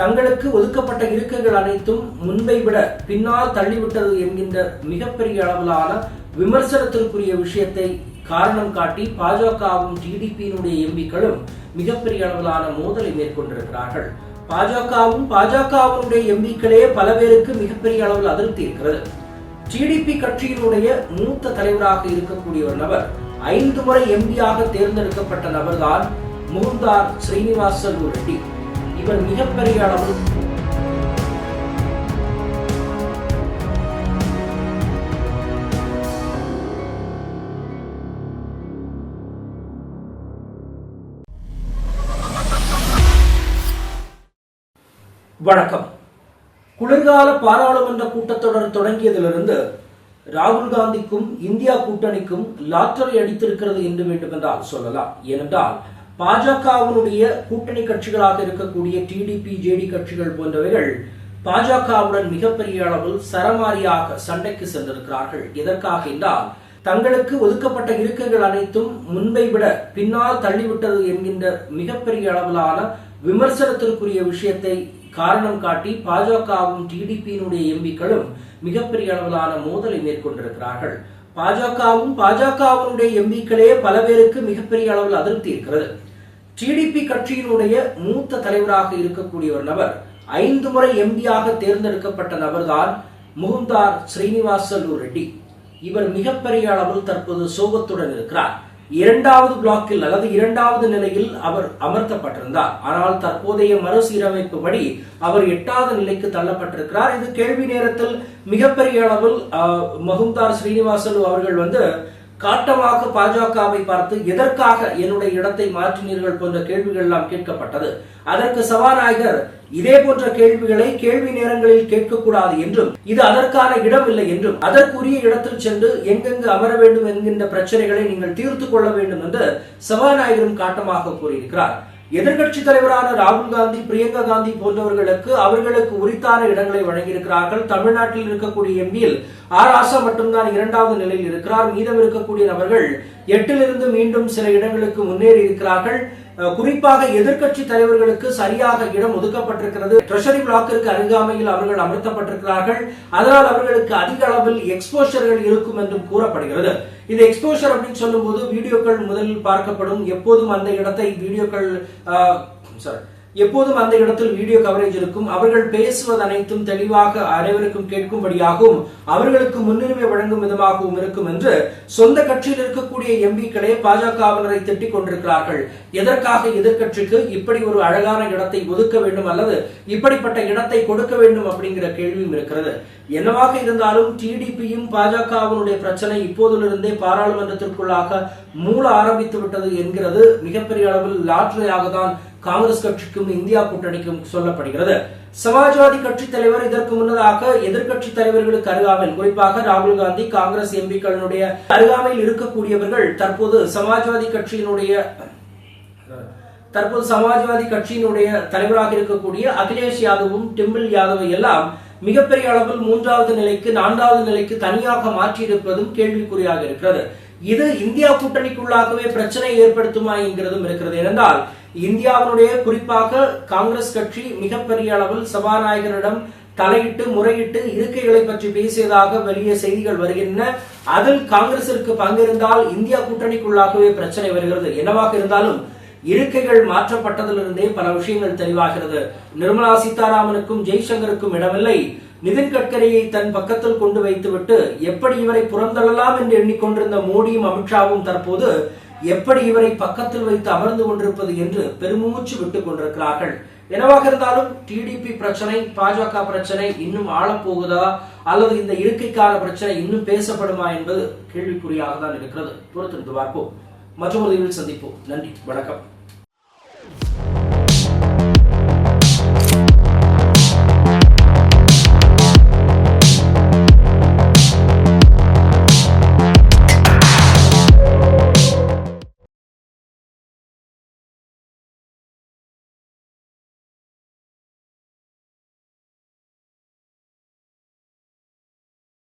தங்களுக்கு ஒதுக்கப்பட்ட இருக்கைகள் அனைத்தும் முன்பை விட பின்னால் தள்ளிவிட்டது என்கின்ற மிகப்பெரிய அளவிலான விமர்சனத்திற்குரிய விஷயத்தை காரணம் காட்டி பாஜகவும் டிடிபியினுடைய எம்பிக்களும் மிகப்பெரிய அளவிலான மோதலை மேற்கொண்டிருக்கிறார்கள். பாஜகவும் பாஜகவினுடைய எம்பிக்களே பல பேருக்கு மிகப்பெரிய அளவில் அதிருப்தி இருக்கிறது. டிடிபி கட்சியினுடைய மூத்த தலைவராக இருக்கக்கூடிய ஒரு நபர் ஐந்து முறை எம்பியாக தேர்ந்தெடுக்கப்பட்ட நபர்தான் முகுந்தார் ஸ்ரீனிவாசன் ரெட்டி. இவர் மிகப்பெரிய அளவு வணக்கம். குளிர்கால பாராளுமன்ற கூட்டத்தொடர் தொடங்கியதிலிருந்து ராகுல் காந்திக்கும் இந்தியா கூட்டணிக்கும் லாட்டரி அடித்திருக்கிறது என்று வேண்டுமென்றால் சொல்லலாம். ஏனென்றால் பாஜகவினுடைய கூட்டணி கட்சிகளாக இருக்கக்கூடிய டிடிபி ஜேடி கட்சிகள் போன்றவைகள் பாஜகவுடன் மிகப்பெரிய அளவில் சரமாரியாக சண்டைக்கு சென்றிருக்கிறார்கள். எதற்காக என்றால் தங்களுக்கு ஒதுக்கப்பட்ட இருக்கைகள் அனைத்தும் முன்பை விட பின்னால் தள்ளிவிட்டது என்கின்ற மிகப்பெரிய அளவிலான விமர்சனத்திற்குரிய விஷயத்தை காரணம் காட்டி பாஜகவும் டிடிபியினுடைய எம்பிக்களும் மிகப்பெரிய அளவிலான மோதலை மேற்கொண்டிருக்கிறார்கள். பாஜகவும் பாஜகவினுடைய எம்பிக்களே பல பேருக்கு மிகப்பெரிய அளவில் அதிருப்தி இருக்கிறது. டிடிபி கட்சியினுடைய மூத்த தலைவராக இருக்கக்கூடிய ஒரு நபர் ஐந்து முறை எம்பியாக தேர்ந்தெடுக்கப்பட்ட நபர்தான் முகுந்தார் ஸ்ரீனிவாசலு ரெட்டி. இவர் மிகப்பெரிய அளவில் தற்போது சோகத்துடன் இருக்கிறார். இரண்டாவது பிளாக்கில் அல்லது இரண்டாவது நிலையில் அவர் அமர்த்தப்பட்டிருந்தார். ஆனால் தற்போதைய மறுசீரமைப்பு படி அவர் எட்டாவது நிலைக்கு தள்ளப்பட்டிருக்கிறார். இது கேள்வி நேரத்தில் மிகப்பெரிய அளவில் மகுந்தார் ஸ்ரீனிவாசலு அவர்கள் வந்து காட்டமாக பாஜகவை பார்த்து எதற்காக என்னுடைய இடத்தை மாற்றினீர்கள் போன்ற கேள்விகள் எல்லாம் கேட்கப்பட்டது. அதற்கு சபாநாயகர் இதே போன்ற கேள்விகளை கேள்வி நேரங்களில் கேட்கக்கூடாது என்றும் இது அதற்கான இடம் இல்லை என்றும் அதற்குரிய இடத்தில் சென்று எங்கெங்கு அமர வேண்டும் என்கின்ற பிரச்சனைகளை நீங்கள் தீர்த்து கொள்ள வேண்டும் என்று சபாநாயகரும் காட்டமாக கூறியிருக்கிறார். எதிர்கட்சி தலைவரான ராகுல் காந்தி பிரியங்கா காந்தி போன்றவர்களுக்கு அவர்களுக்கு உரித்தான இடங்களை வழங்கியிருக்கிறார்கள். தமிழ்நாட்டில் இருக்கக்கூடிய எம்பியில் ஆர் ஆசா மட்டும்தான் இரண்டாவது நிலையில் இருக்கிறார். மீதம் இருக்கக்கூடிய நபர்கள் எட்டிலிருந்து மீண்டும் சில இடங்களுக்கு முன்னேறி இருக்கிறார்கள். குறிப்பாக எதிர்கட்சி தலைவர்களுக்கு சரியாக இடம் ஒதுக்கப்பட்டிருக்கிறது. ட்ரெஷரி பிளாக்கிற்கு அருகாமையில் அவர்கள் அமர்த்தப்பட்டிருக்கிறார்கள். அதனால் அவர்களுக்கு அதிக அளவில் எக்ஸ்போஷர்கள் இருக்கும் என்றும் கூறப்படுகிறது. இது எக்ஸ்போஷர் அப்படின்னு சொல்லும்போது வீடியோக்கள் முதலில் பார்க்கப்படும். எப்போதும் அந்த இடத்தை வீடியோக்கள் சாரி எப்போதும் அந்த இடத்தில் வீடியோ கவரேஜ் இருக்கும். அவர்கள் பேசுவது அனைத்தும் தெளிவாக அனைவருக்கும் கேட்கும்படியாகவும் அவர்களுக்கு முன்னுரிமை வழங்கும் விதமாகவும் இருக்கும் என்று சொந்த கட்சியில் இருக்கக்கூடிய எம்பிக்களே பாஜகவினரை திட்டிக் கொண்டிருக்கிறார்கள். எதற்காக எதிர்கட்சிக்கு இப்படி ஒரு அழகான இடத்தை ஒதுக்க வேண்டும் அல்லது இப்படிப்பட்ட இடத்தை கொடுக்க வேண்டும் அப்படிங்கிற கேள்வியும் இருக்கிறது. என்னவாக இருந்தாலும் டிடிபியும் பாஜகவினுடைய பிரச்சனை இப்போதிலிருந்தே பாராளுமன்றத்திற்குள்ளாக மூல ஆரம்பித்து விட்டது என்கிறது மிகப்பெரிய அளவில் லாட்டரியாக தான் காங்கிரஸ் கட்சிக்கும் இந்தியா கூட்டணிக்கும் சொல்லப்படுகிறது. சமாஜ்வாதி கட்சி தலைவர் இதற்கு முன்னதாக எதிர்கட்சி தலைவர்களுக்கு அருகாமையில் குறிப்பாக ராகுல் காந்தி காங்கிரஸ் எம்பிக்களுடைய அருகாமையில் இருக்கக்கூடியவர்கள் தற்போது சமாஜ்வாதி கட்சியினுடைய தற்போது சமாஜ்வாதி கட்சியினுடைய தலைவராக இருக்கக்கூடிய அகிலேஷ் யாதவும் டிம்பிள் யாதவை எல்லாம் மிகப்பெரிய அளவில் மூன்றாவது நிலைக்கு நான்காவது நிலைக்கு தனியாக மாற்றியிருப்பதும் கேள்விக்குறியாக இருக்கிறது. இது இந்தியா கூட்டணிக்குள்ளாகவே பிரச்சனை ஏற்படுத்துமா என்கிறதும் இருக்கிறது. ஏனென்றால் இந்தியாவினுடைய குறிப்பாக காங்கிரஸ் கட்சி மிகப்பெரிய அளவில் சபாநாயகரிடம் தலையிட்டு முறையிட்டு இருக்கைகளை பற்றி பேசியதாக வெளியே செய்திகள் வருகின்றன. அதில் காங்கிரசிற்கு பங்கிருந்தால் இந்தியா கூட்டணிக்குள்ளாகவே பிரச்சனை வருகிறது. என்னவாக இருந்தாலும் இருக்கைகள் மாற்றப்பட்டதிலிருந்தே பல விஷயங்கள் தெளிவாகிறது நிர்மலா சீதாராமனுக்கும் ஜெய்சங்கருக்கும் இடமில்லை. நிதின் கட்கரியை தன் பக்கத்தில் கொண்டு வைத்துவிட்டு எப்படி இவரை புறந்தள்ளலாம் என்று எண்ணிக்கொண்டிருந்த மோடியும் அமித்ஷாவும் தற்போது எப்படி இவரை பக்கத்தில் வைத்து அமர்ந்து கொண்டிருப்பது என்று பெருமூச்சு விட்டுக் கொண்டிருக்கிறார்கள். என்னவாக இருந்தாலும் டிடிபி பிரச்சனை பாஜக பிரச்சனை இன்னும் ஆளப்போகுதா அல்லது இந்த இருக்கைக்கான பிரச்சனை இன்னும் பேசப்படுமா என்பது கேள்விக்குறியாக தான் இருக்கிறது. பொறுத்திருந்து பார்ப்போம். மற்றொரு சந்திப்போம். நன்றி. வணக்கம்.